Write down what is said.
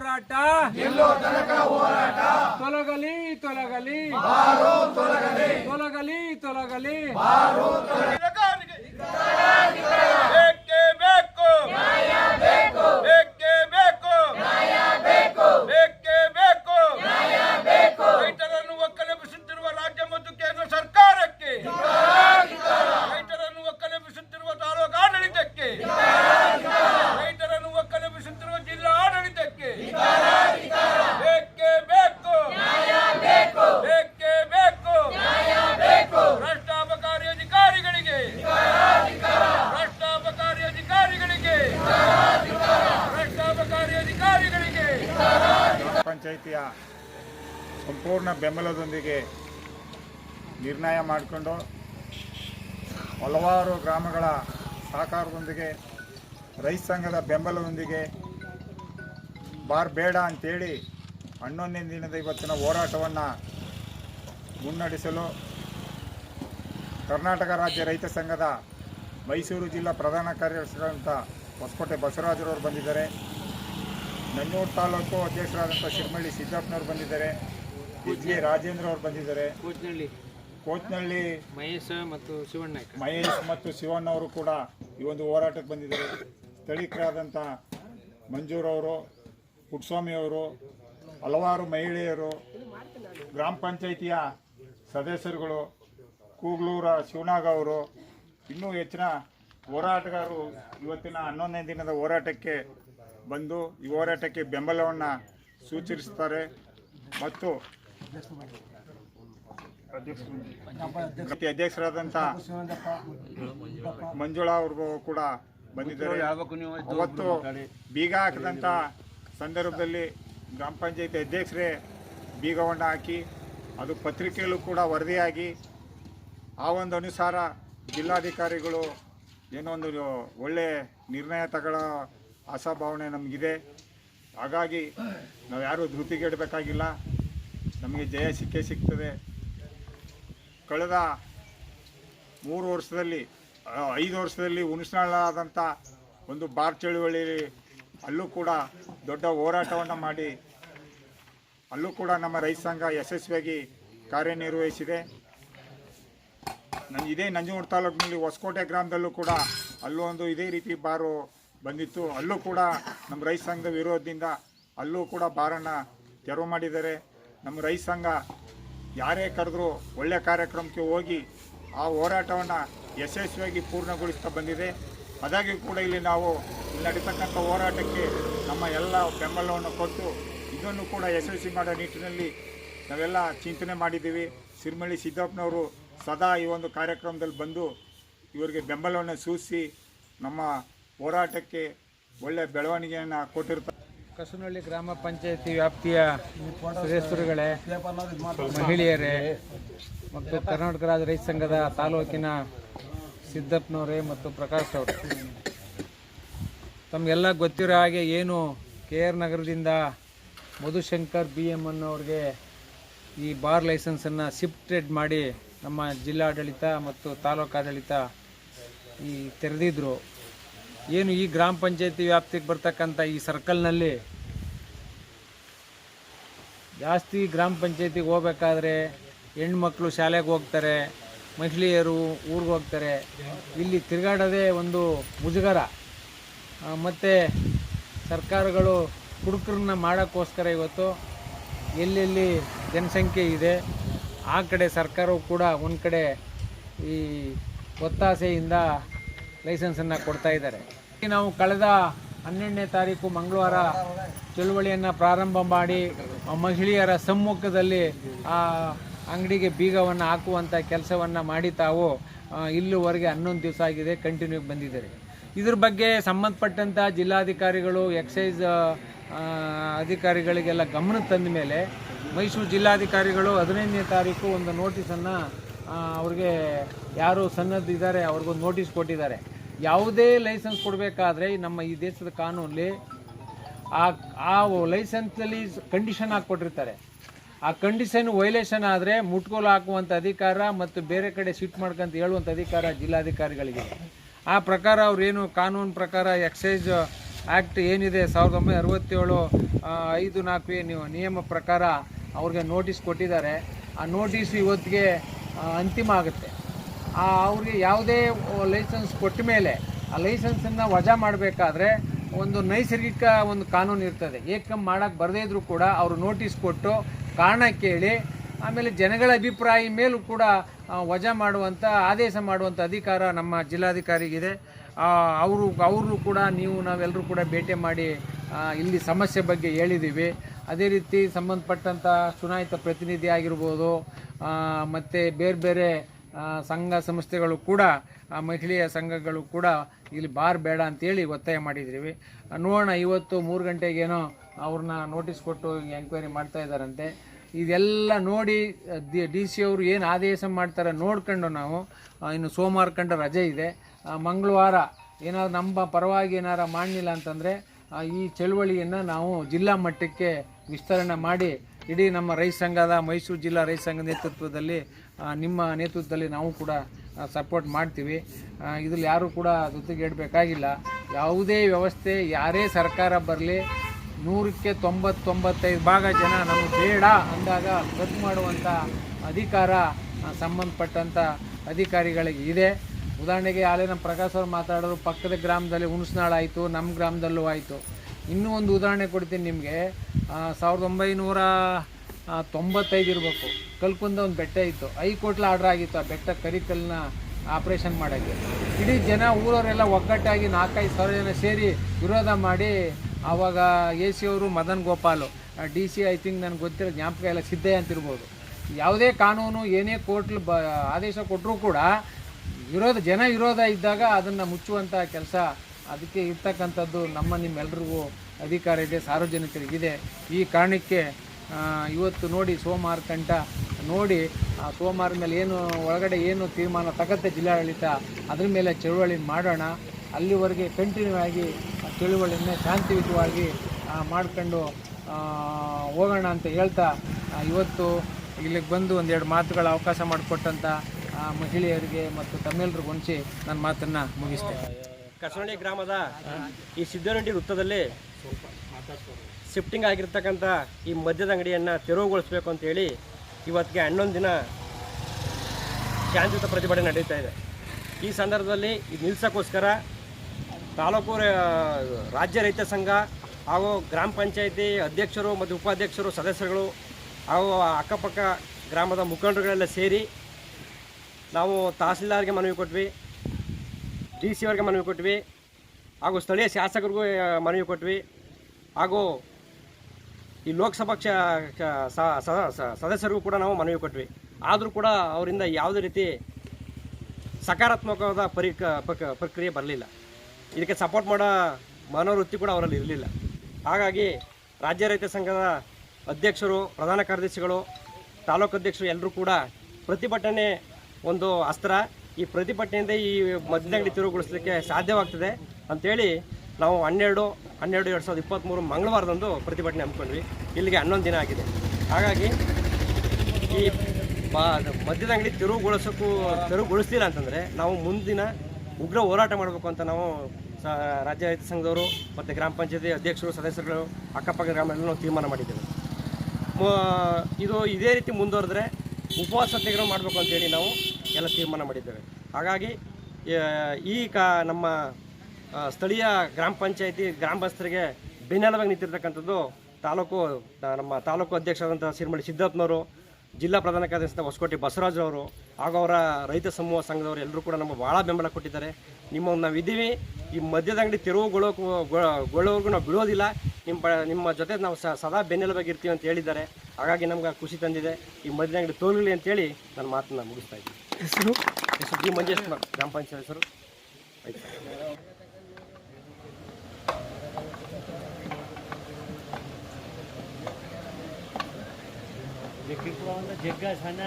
ಹೋರಾಟ. ತೊಲಗಲಿ ತೊಲಗಲಿ. ತೊಲಗಲಿ. ತೊಲಗಲಿ. ಪಂಚಾಯಿತಿಯ ಸಂಪೂರ್ಣ ಬೆಂಬಲದೊಂದಿಗೆ ನಿರ್ಣಯ ಮಾಡಿಕೊಂಡು ಹಲವಾರು ಗ್ರಾಮಗಳ ಸಹಕಾರದೊಂದಿಗೆ, ರೈತ ಸಂಘದ ಬೆಂಬಲದೊಂದಿಗೆ ಬಾರ್ ಬೇಡ ಅಂತೇಳಿ ಹನ್ನೊಂದನೇ ದಿನದ ಇವತ್ತಿನ ಹೋರಾಟವನ್ನು ಮುನ್ನಡೆಸಲು ಕರ್ನಾಟಕ ರಾಜ್ಯ ರೈತ ಸಂಘದ ಮೈಸೂರು ಜಿಲ್ಲಾ ಪ್ರಧಾನ ಕಾರ್ಯದರ್ಶಿಗಳಂತ ಹೊಸಕೋಟೆ ಬಸವರಾಜರವರು ಬಂದಿದ್ದಾರೆ. ನಂಜೂರು ತಾಲೂಕು ಅಧ್ಯಕ್ಷರಾದಂಥ ಶಿರಮಳ್ಳಿ ಸಿದ್ದಪ್ಪನವ್ರು ಬಂದಿದ್ದಾರೆ. ಇಡ್ಲಿ ಜಿ ರಾಜೇಂದ್ರ ಅವರು ಬಂದಿದ್ದಾರೆ. ಕೋಚ್ನಳ್ಳಿ. ಮಹೇಶ ಮತ್ತು ಶಿವಣ್ಣ ಮಹೇಶ್ ಮತ್ತು ಶಿವಣ್ಣ ಅವರು ಕೂಡ ಈ ಒಂದು ಹೋರಾಟಕ್ಕೆ ಬಂದಿದ್ದಾರೆ. ಸ್ಥಳೀಕರಾದಂಥ ಮಂಜೂರವರು ಪುಟ್ಸ್ವಾಮಿಯವರು ಹಲವಾರು ಮಹಿಳೆಯರು ಗ್ರಾಮ ಪಂಚಾಯಿತಿಯ ಸದಸ್ಯರುಗಳು ಕೂಗ್ಲೂರ ಶಿವನಾಗ ಅವರು ಇನ್ನೂ ಹೆಚ್ಚಿನ ಹೋರಾಟಗಾರರು ಇವತ್ತಿನ ಹನ್ನೊಂದನೇ ದಿನದ ಹೋರಾಟಕ್ಕೆ ಬಂದು ಈ ಹೋರಾಟಕ್ಕೆ ಬೆಂಬಲವನ್ನು ಸೂಚಿಸ್ತಾರೆ. ಮತ್ತು ಅಧ್ಯಕ್ಷರಾದಂಥ ಮಂಜುಳಾ ಅವರು ಕೂಡ ಬಂದಿದ್ದಾರೆ. ಅವತ್ತು ಬೀಗ ಹಾಕಿದಂಥ ಸಂದರ್ಭದಲ್ಲಿ ಗ್ರಾಮ ಪಂಚಾಯತಿ ಅಧ್ಯಕ್ಷರೇ ಬೀಗವನ್ನು ಹಾಕಿ, ಅದು ಪತ್ರಿಕೆಯಲ್ಲೂ ಕೂಡ ವರದಿಯಾಗಿ ಆ ಒಂದು ಅನುಸಾರ ಜಿಲ್ಲಾಧಿಕಾರಿಗಳು ಏನೋ ಒಂದು ಒಳ್ಳೆಯ ನಿರ್ಣಯ ತಗೊಳ್ಳೋ ಆಶಾಭಾವನೆ ನಮಗಿದೆ. ಹಾಗಾಗಿ ನಾವು ಯಾರೂ ಧೃತಿಗೆಡಬೇಕಾಗಿಲ್ಲ. ನಮಗೆ ಜಯ ಸಿಕ್ಕೇ ಸಿಗ್ತದೆ. ಕಳೆದ ಮೂರು ವರ್ಷದಲ್ಲಿ ಐದು ವರ್ಷದಲ್ಲಿ ಉಣಿಸ್ನಾಳಾದಂಥ ಒಂದು ಬಾರ್ ಚಳುವಳಿ ಅಲ್ಲೂ ಕೂಡ ದೊಡ್ಡ ಹೋರಾಟವನ್ನು ಮಾಡಿ, ಅಲ್ಲೂ ಕೂಡ ನಮ್ಮ ರೈತ ಸಂಘ ಯಶಸ್ವಿಯಾಗಿ ಕಾರ್ಯನಿರ್ವಹಿಸಿದೆ. ನನ್ನ ಇದೇ ನಂಜನಗೂಡು ತಾಲೂಕಿನಲ್ಲಿ ಹೊಸಕೋಟೆ ಗ್ರಾಮದಲ್ಲೂ ಕೂಡ ಅಲ್ಲೂ ಒಂದು ಇದೇ ರೀತಿ ಬಾರು ಬಂದಿತ್ತು. ಅಲ್ಲೂ ಕೂಡ ನಮ್ಮ ರೈತ ಸಂಘದ ವಿರೋಧದಿಂದ ಅಲ್ಲೂ ಕೂಡ ಬಾರಣ್ಣ ತೆರವು ಮಾಡಿದ್ದಾರೆ. ನಮ್ಮ ರೈತ ಸಂಘ ಯಾರೇ ಕರೆದ್ರು ಒಳ್ಳೆ ಕಾರ್ಯಕ್ರಮಕ್ಕೆ ಹೋಗಿ ಆ ಹೋರಾಟವನ್ನು ಯಶಸ್ವಿಯಾಗಿ ಪೂರ್ಣಗೊಳಿಸ್ತಾ ಬಂದಿದೆ. ಅದಾಗಿ ಕೂಡ ಇಲ್ಲಿ ನಾವು ಇಲ್ಲಿ ನಡೀತಕ್ಕಂಥ ಹೋರಾಟಕ್ಕೆ ನಮ್ಮ ಎಲ್ಲ ಬೆಂಬಲವನ್ನು ಕೊಟ್ಟು ಇದನ್ನು ಕೂಡ ಯಶಸ್ವಿ ಮಾಡೋ ನಿಟ್ಟಿನಲ್ಲಿ ನಾವೆಲ್ಲ ಚಿಂತನೆ ಮಾಡಿದ್ದೀವಿ. ಸಿರಿಮಳ್ಳಿ ಸಿದ್ದಪ್ಪನವರು ಸದಾ ಈ ಒಂದು ಕಾರ್ಯಕ್ರಮದಲ್ಲಿ ಬಂದು ಇವರಿಗೆ ಬೆಂಬಲವನ್ನು ಸೂಚಿಸಿ ನಮ್ಮ ಹೋರಾಟಕ್ಕೆ ಒಳ್ಳೆಯ ಬೆಳವಣಿಗೆಯನ್ನು ಕೊಟ್ಟಿರ್ತಾರೆ. ಕಸನಹಳ್ಳಿ ಗ್ರಾಮ ಪಂಚಾಯತಿ ವ್ಯಾಪ್ತಿಯ ಸದಸ್ಯರುಗಳೇ, ಮಹಿಳೆಯರೇ ಮತ್ತು ಕರ್ನಾಟಕ ರಾಜ್ಯ ರೈತ ಸಂಘದ ತಾಲೂಕಿನ ಸಿದ್ದಪ್ಪನವರೇ ಮತ್ತು ಪ್ರಕಾಶ್ ಅವರು. ತಮಗೆಲ್ಲ ಗೊತ್ತಿರೋ ಹಾಗೆ ಏನು ಕೆ ಆರ್ ನಗರದಿಂದ ಮಧುಶಂಕರ್ ಬಿ ಎಂ ಅನ್ನೋರಿಗೆ ಈ ಬಾರ್ ಲೈಸೆನ್ಸನ್ನು ಶಿಫ್ಟೆಡ್ ಮಾಡಿ ನಮ್ಮ ಜಿಲ್ಲಾಡಳಿತ ಮತ್ತು ತಾಲೂಕಾಡಳಿತ ಈ ತೆರೆದಿದ್ರು. ಏನು ಈ ಗ್ರಾಮ ಪಂಚಾಯತಿ ವ್ಯಾಪ್ತಿಗೆ ಬರ್ತಕ್ಕಂಥ ಈ ಸರ್ಕಲ್ನಲ್ಲಿ ಜಾಸ್ತಿ ಗ್ರಾಮ ಪಂಚಾಯತಿಗೆ ಹೋಗ್ಬೇಕಾದ್ರೆ ಹೆಣ್ಮಕ್ಳು ಶಾಲೆಗೆ ಹೋಗ್ತಾರೆ, ಮಹಿಳೆಯರು ಊರಿಗೆ ಹೋಗ್ತಾರೆ. ಇಲ್ಲಿ ತಿರುಗಾಡೋದೇ ಒಂದು ಮುಜುಗರ. ಮತ್ತು ಸರ್ಕಾರಗಳು ಕುಡುಕರನ್ನ ಮಾಡೋಕ್ಕೋಸ್ಕರ ಇವತ್ತು ಎಲ್ಲೆಲ್ಲಿ ಜನಸಂಖ್ಯೆ ಇದೆ, ಆ ಕಡೆ ಸರ್ಕಾರವು ಕೂಡ ಒಂದು ಕಡೆ ಈ ಒತ್ತಾಸೆಯಿಂದ ಲೈಸೆನ್ಸನ್ನು ಕೊಡ್ತಾ ಇದ್ದಾರೆ. ನಾವು ಕಳೆದ ಹನ್ನೆರಡನೇ ತಾರೀಕು ಮಂಗಳವಾರ ಚಳುವಳಿಯನ್ನು ಪ್ರಾರಂಭ ಮಾಡಿ ಮಹಿಳೆಯರ ಸಮ್ಮುಖದಲ್ಲಿ ಆ ಅಂಗಡಿಗೆ ಬೀಗವನ್ನು ಹಾಕುವಂಥ ಕೆಲಸವನ್ನು ಮಾಡಿ ತಾವು ಇಲ್ಲಿವರೆಗೆ ಹನ್ನೊಂದು ದಿವಸ ಆಗಿದೆ ಕಂಟಿನ್ಯೂ ಬಂದಿದ್ದಾರೆ. ಇದ್ರ ಬಗ್ಗೆ ಸಂಬಂಧಪಟ್ಟಂಥ ಜಿಲ್ಲಾಧಿಕಾರಿಗಳು ಎಕ್ಸೈಸ್ ಅಧಿಕಾರಿಗಳಿಗೆಲ್ಲ ಗಮನ ತಂದ ಮೇಲೆ ಮೈಸೂರು ಜಿಲ್ಲಾಧಿಕಾರಿಗಳು ಹದಿನೈದನೇ ತಾರೀಕು ಒಂದು ನೋಟಿಸನ್ನು ಅವ್ರಿಗೆ ಯಾರು ಸನ್ನದ್ದಿದ್ದಾರೆ, ಅವ್ರಿಗೊಂದು ನೋಟಿಸ್ ಕೊಟ್ಟಿದ್ದಾರೆ. ಯಾವುದೇ ಲೈಸೆನ್ಸ್ ಕೊಡಬೇಕಾದ್ರೆ ನಮ್ಮ ಈ ದೇಶದ ಕಾನೂನಲ್ಲಿ ಆ ಆ ಲೈಸೆನ್ಸಲ್ಲಿ ಕಂಡೀಷನ್ ಹಾಕ್ಕೊಟ್ಟಿರ್ತಾರೆ ಆ ಕಂಡೀಷನ್ ವೈಲೇಷನ್ ಆದರೆ ಮುಟ್ಗೋಲು ಹಾಕುವಂಥ ಅಧಿಕಾರ ಮತ್ತು ಬೇರೆ ಕಡೆ ಸಿಟ್ ಮಾಡ್ಕೊಂತ ಹೇಳುವಂಥ ಅಧಿಕಾರ ಜಿಲ್ಲಾಧಿಕಾರಿಗಳಿಗೆ. ಆ ಪ್ರಕಾರ ಅವರೇನು ಕಾನೂನು ಪ್ರಕಾರ ಎಕ್ಸೈಸ್ ಆ್ಯಕ್ಟ್ ಏನಿದೆ ಸಾವಿರದ ಒಂಬೈನೂರ ಅರವತ್ತೇಳು ಐದು ನಾಲ್ಕು ಏನು ನಿಯಮ ಪ್ರಕಾರ ಅವ್ರಿಗೆ ನೋಟಿಸ್ ಕೊಟ್ಟಿದ್ದಾರೆ. ಆ ನೋಟಿಸ್ ಇವತ್ತಿಗೆ ಅಂತಿಮ ಆಗುತ್ತೆ. ಅವ್ರಿಗೆ ಯಾವುದೇ ಲೈಸೆನ್ಸ್ ಕೊಟ್ಟ ಮೇಲೆ ಆ ಲೈಸೆನ್ಸನ್ನು ವಜಾ ಮಾಡಬೇಕಾದ್ರೆ ಒಂದು ನೈಸರ್ಗಿಕ ಒಂದು ಕಾನೂನು ಇರ್ತದೆ. ಏಕಂ ಮಾಡೋಕ್ಕೆ ಬರದೇ ಇದ್ರೂ ಕೂಡ ಅವರು ನೋಟಿಸ್ ಕೊಟ್ಟು ಕಾರಣ ಕೇಳಿ, ಆಮೇಲೆ ಜನಗಳ ಅಭಿಪ್ರಾಯ ಮೇಲೂ ಕೂಡ ವಜಾ ಮಾಡುವಂಥ ಆದೇಶ ಮಾಡುವಂಥ ಅಧಿಕಾರ ನಮ್ಮ ಜಿಲ್ಲಾಧಿಕಾರಿಗಿದೆ. ಅವರು ಅವರು ಕೂಡ ನೀವು, ನಾವೆಲ್ಲರೂ ಕೂಡ ಭೇಟಿ ಮಾಡಿ ಇಲ್ಲಿ ಸಮಸ್ಯೆ ಬಗ್ಗೆ ಹೇಳಿದ್ದೀವಿ. ಅದೇ ರೀತಿ ಸಂಬಂಧಪಟ್ಟಂಥ ಚುನಾಯಿತ ಪ್ರತಿನಿಧಿ ಆಗಿರ್ಬೋದು ಮತ್ತು ಬೇರೆ ಬೇರೆ ಸಂಘ ಸಂಸ್ಥೆಗಳು ಕೂಡ ಮಹಿಳೆಯ ಸಂಘಗಳು ಕೂಡ ಇಲ್ಲಿ ಬಾರ್ ಬೇಡ ಅಂತೇಳಿ ಒತ್ತಾಯ ಮಾಡಿದ್ದೀವಿ ನೋಡೋಣ, ಇವತ್ತು ಮೂರು ಗಂಟೆಗೇನೋ ಅವ್ರನ್ನ ನೋಟಿಸ್ ಕೊಟ್ಟು ಎಂಕ್ವೈರಿ ಮಾಡ್ತಾ ಇದ್ದಾರಂತೆ. ಇದೆಲ್ಲ ನೋಡಿ, ಡಿ ಸಿ ಅವರು ಏನು ಆದೇಶ ಮಾಡ್ತಾರೆ ನೋಡ್ಕೊಂಡು ನಾವು ಇನ್ನು ಸೋಮವಾರ ಕಂಡು ರಜೆ ಇದೆ. ಮಂಗಳವಾರ ಏನಾದ್ರು ನಮ್ಮ ಪರವಾಗಿ ಏನಾರು ಮಾಡಲಿಲ್ಲ ಅಂತಂದರೆ ಈ ಚಳುವಳಿಯನ್ನು ನಾವು ಜಿಲ್ಲಾ ಮಟ್ಟಕ್ಕೆ ವಿಸ್ತರಣೆ ಮಾಡಿ, ಇಡೀ ನಮ್ಮ ರೈತ ಸಂಘದ ಮೈಸೂರು ಜಿಲ್ಲಾ ರೈತ ಸಂಘ ನೇತೃತ್ವದಲ್ಲಿ ನಿಮ್ಮ ನೇತೃತ್ವದಲ್ಲಿ ನಾವು ಕೂಡ ಸಪೋರ್ಟ್ ಮಾಡ್ತೀವಿ. ಇದ್ರಲ್ಲಿ ಯಾರೂ ಕೂಡ ಜೊತೆಗೇಡಬೇಕಾಗಿಲ್ಲ. ಯಾವುದೇ ವ್ಯವಸ್ಥೆ, ಯಾರೇ ಸರ್ಕಾರ ಬರಲಿ, ನೂರಕ್ಕೆ ತೊಂಬತ್ತೊಂಬತ್ತೈದು ಭಾಗ ಜನ ನಮಗೆ ಬೇಡ ಅಂದಾಗ ರದ್ದು ಮಾಡುವಂಥ ಅಧಿಕಾರ ಸಂಬಂಧಪಟ್ಟಂಥ ಅಧಿಕಾರಿಗಳಿಗೆ ಇದೆ. ಉದಾಹರಣೆಗೆ ಆಲೇ ನಮ್ಮ ಪ್ರಕಾಶ್ ಅವರು ಮಾತಾಡೋರು, ಪಕ್ಕದ ಗ್ರಾಮದಲ್ಲಿ ಹುಣಸ್ನಾಳ ಆಯಿತು ನಮ್ಮ ಗ್ರಾಮದಲ್ಲೂ ಆಯಿತು. ಇನ್ನೂ ಒಂದು ಉದಾಹರಣೆ ಕೊಡ್ತೀನಿ ನಿಮಗೆ. ಸಾವಿರದ ಒಂಬೈನೂರ ತೊಂಬತ್ತೈದು ಇರಬೇಕು. ಕಲ್ಕುಂದ ಒಂದು ಬೆಟ್ಟ ಇತ್ತು. ಹೈಕೋಟ್ಲ ಆರ್ಡ್ರ್ ಆಗಿತ್ತು ಆ ಬೆಟ್ಟ ಕರಿಕಲ್ನ ಆಪ್ರೇಷನ್ ಮಾಡೋಕ್ಕೆ. ಇಡೀ ಜನ ಊರವರೆಲ್ಲ ಒಗ್ಗಟ್ಟಾಗಿ ನಾಲ್ಕೈದು ಸಾವಿರ ಜನ ಸೇರಿ ವಿರೋಧ ಮಾಡಿ ಆವಾಗ ಎ ಸಿ ಅವರು Madan Gopalu D C I think ನನಗೆ ಗೊತ್ತಿರೋ ಜ್ಞಾಪಕ ಎಲ್ಲ ಸಿದ್ಧಯ್ಯ ಅಂತಿರ್ಬೋದು. ಯಾವುದೇ ಕಾನೂನು, ಏನೇ ಕೋರ್ಟ್ ಬ ಆದೇಶ ಕೊಟ್ಟರೂ ಕೂಡ ವಿರೋಧ, ಜನ ವಿರೋಧ ಇದ್ದಾಗ ಅದನ್ನು ಮುಚ್ಚುವಂಥ ಕೆಲಸ ಅದಕ್ಕೆ ಇರ್ತಕ್ಕಂಥದ್ದು ನಮ್ಮ ನಿಮ್ಮೆಲ್ರಿಗೂ ಅಧಿಕಾರ ಇದೆ, ಸಾರ್ವಜನಿಕರಿಗಿದೆ. ಈ ಕಾರಣಕ್ಕೆ ಇವತ್ತು ನೋಡಿ ಸೋಮವಾರ ತಂಟ ನೋಡಿ ಆ ಸೋಮವಾರ ಮೇಲೆ ಏನು, ಒಳಗಡೆ ಏನು ತೀರ್ಮಾನ ತಗತ್ತೆ ಜಿಲ್ಲಾಡಳಿತ, ಅದ್ರ ಮೇಲೆ ಚಳುವಳಿ ಮಾಡೋಣ, ಅಲ್ಲಿವರೆಗೆ ಕಂಟಿನ್ಯೂ ಆಗಿ ಚಳುವಳಿಯನ್ನೇ ಶಾಂತಿಯುತವಾಗಿ ಮಾಡ್ಕೊಂಡು ಹೋಗೋಣ ಅಂತ ಹೇಳ್ತಾ ಇವತ್ತು ಇಲ್ಲಿಗೆ ಬಂದು ಒಂದೆರಡು ಮಾತುಗಳ ಅವಕಾಶ ಮಾಡಿಕೊಟ್ಟಂಥ ಮಹಿಳೆಯರಿಗೆ ಮತ್ತು ತಮ್ಮೆಲ್ಲರಿಗೂ ಹೊಂಚಿ ನನ್ನ ಮಾತನ್ನು ಮುಗಿಸ್ತೇನೆ. ಕಸವಳ್ಳಿ ಗ್ರಾಮದ ಈ ಸಿದ್ದರಂಡಿ ವೃತ್ತದಲ್ಲಿ ಶಿಫ್ಟಿಂಗ್ ಆಗಿರ್ತಕ್ಕಂಥ ಈ ಮದ್ಯದ ಅಂಗಡಿಯನ್ನು ತೆರವುಗೊಳಿಸಬೇಕು ಅಂತೇಳಿ ಇವತ್ತಿಗೆ ಹನ್ನೊಂದು ದಿನ ಶಾಂತಿಯುತ ಪ್ರತಿಭಟನೆ ನಡೀತಾ ಇದೆ. ಈ ಸಂದರ್ಭದಲ್ಲಿ ಇದು ನಿಲ್ಸೋಕ್ಕೋಸ್ಕರ ತಾಲೂಕು ರಾಜ್ಯ ರೈತ ಸಂಘ ಹಾಗೂ ಗ್ರಾಮ ಪಂಚಾಯಿತಿ ಅಧ್ಯಕ್ಷರು ಮತ್ತು ಉಪಾಧ್ಯಕ್ಷರು, ಸದಸ್ಯರುಗಳು ಹಾಗೂ ಅಕ್ಕಪಕ್ಕ ಗ್ರಾಮದ ಮುಖಂಡರುಗಳೆಲ್ಲ ಸೇರಿ ನಾವು ತಹಸೀಲ್ದಾರ್ಗೆ ಮನವಿ ಕೊಟ್ವಿ, ಡಿ ಸಿ ಅವ್ರಿಗೆ ಮನವಿ ಕೊಟ್ವಿ ಹಾಗೂ ಸ್ಥಳೀಯ ಶಾಸಕರಿಗೂ ಮನವಿ ಕೊಟ್ವಿ ಹಾಗೂ ಈ ಲೋಕಸಭಾ ಕ್ಷ ಸದಸ್ಯರಿಗೂ ಕೂಡ ನಾವು ಮನವಿ ಕೊಟ್ವಿ. ಆದರೂ ಕೂಡ ಅವರಿಂದ ಯಾವುದೇ ರೀತಿ ಸಕಾರಾತ್ಮಕವಾದ ಪಕ- ಪ್ರಕ್ರಿಯೆ ಬರಲಿಲ್ಲ. ಇದಕ್ಕೆ ಸಪೋರ್ಟ್ ಮಾಡೋ ಮನೋವೃತ್ತಿ ಕೂಡ ಅವರಲ್ಲಿ ಇರಲಿಲ್ಲ. ಹಾಗಾಗಿ ರಾಜ್ಯ ರೈತ ಸಂಘದ ಅಧ್ಯಕ್ಷರು, ಪ್ರಧಾನ ಕಾರ್ಯದರ್ಶಿಗಳು, ತಾಲೂಕು ಅಧ್ಯಕ್ಷರು ಎಲ್ಲರೂ ಕೂಡ ಪ್ರತಿಭಟನೆ ಒಂದು ಅಸ್ತ್ರ. ಈ ಪ್ರತಿಭಟನೆಯಿಂದ ಈ ಮದ್ಯದಂಗಡಿ ತಿರುವುಗೊಳಿಸಲಿಕ್ಕೆ ಸಾಧ್ಯವಾಗ್ತದೆ ಅಂತೇಳಿ ನಾವು ಹನ್ನೆರಡು ಹನ್ನೆರಡು ಎರಡು ಸಾವಿರದ ಇಪ್ಪತ್ತ್ಮೂರು ಮಂಗಳವಾರದಂದು ಪ್ರತಿಭಟನೆ ಹಮ್ಮಿಕೊಂಡ್ವಿ. ಇಲ್ಲಿಗೆ ಹನ್ನೊಂದು ದಿನ ಆಗಿದೆ. ಹಾಗಾಗಿ ಈ ಬಾ ಮದ್ಯದ ಅಂಗಡಿ ತೆರವುಗೊಳಿಸೋಕ್ಕೂ, ತೆರವುಗೊಳಿಸ್ಲಿಲ್ಲ ಅಂತಂದರೆ ನಾವು ಮುಂದಿನ ಉಗ್ರ ಹೋರಾಟ ಮಾಡಬೇಕು ಅಂತ ನಾವು ಸ, ರಾಜ್ಯ ರೈತ ಸಂಘದವರು ಮತ್ತು ಗ್ರಾಮ ಪಂಚಾಯತಿ ಅಧ್ಯಕ್ಷರು, ಸದಸ್ಯರುಗಳು, ಅಕ್ಕಪಕ್ಕ ಗ್ರಾಮದಲ್ಲಿ ನಾವು ತೀರ್ಮಾನ ಮಾಡಿದ್ದೇವೆ. ಇದು ಇದೇ ರೀತಿ ಮುಂದುವರೆದ್ರೆ ಉಪವಾಸ ಸತ್ಯಾಗ್ರಹ ಮಾಡಬೇಕು ಅಂತೇಳಿ ನಾವು ಎಲ್ಲ ತೀರ್ಮಾನ ಮಾಡಿದ್ದೇವೆ. ಹಾಗಾಗಿ ಈ ಕಾ, ನಮ್ಮ ಸ್ಥಳೀಯ ಗ್ರಾಮ ಪಂಚಾಯಿತಿ ಗ್ರಾಮಸ್ಥರಿಗೆ ಬೆನ್ನೆಲುಬಾಗಿ ನಿಂತಿರ್ತಕ್ಕಂಥದ್ದು ತಾಲೂಕು ನಮ್ಮ ತಾಲೂಕು ಅಧ್ಯಕ್ಷರಾದಂಥ ಶಿರಮಳಿ ಸಿದ್ದಪ್ಪನವರು ಜಿಲ್ಲಾ ಪ್ರಧಾನ ಕಾರ್ಯದರ್ಶಿ ಹೊಸಕೋಟೆ ಬಸವರಾಜವರು ಹಾಗೂ ಅವರ ರೈತ ಸಮೂಹ ಸಂಘದವರು ಎಲ್ಲರೂ ಕೂಡ ನಮಗೆ ಭಾಳ ಬೆಂಬಲ ಕೊಟ್ಟಿದ್ದಾರೆ. ನಿಮ್ಮ ನಾವು ಇದ್ದೀವಿ ಈ ಮದ್ಯದ ಅಂಗಡಿ ತೆರವುಗೊಳ್ಳೋಕು ಗೊಳ್ಳೋವರೆಗೂ ನಾವು ಬಿಡೋದಿಲ್ಲ. ನಿಮ್ಮ ಪ ನಿಮ್ಮ ಜೊತೆ ನಾವು ಸ ಸದಾ ಬೆನ್ನೆಲುಬಾಗಿರ್ತೀವಿ ಅಂತ ಹೇಳಿದ್ದಾರೆ. ಹಾಗಾಗಿ ನಮ್ಗೆ ಖುಷಿ ತಂದಿದೆ. ಈ ಮದ್ಯದ ಅಂಗಡಿ ತೋರಲಿ ಅಂತೇಳಿ ನನ್ನ ಮಾತನ್ನು ಮುಗಿಸ್ತಾ ಇದ್ದೀನಿ. ಹೆಸರು? ಹೆಸರು ಜಿ ಮಂಜೇಶ್ ಕುಮಾರ್ ಗ್ರಾಮ ಪಂಚಾಯತ್ ಹೆಸರು. ಆಯ್ತು. ಜಗ್ಗ ಸಣ್ಣ.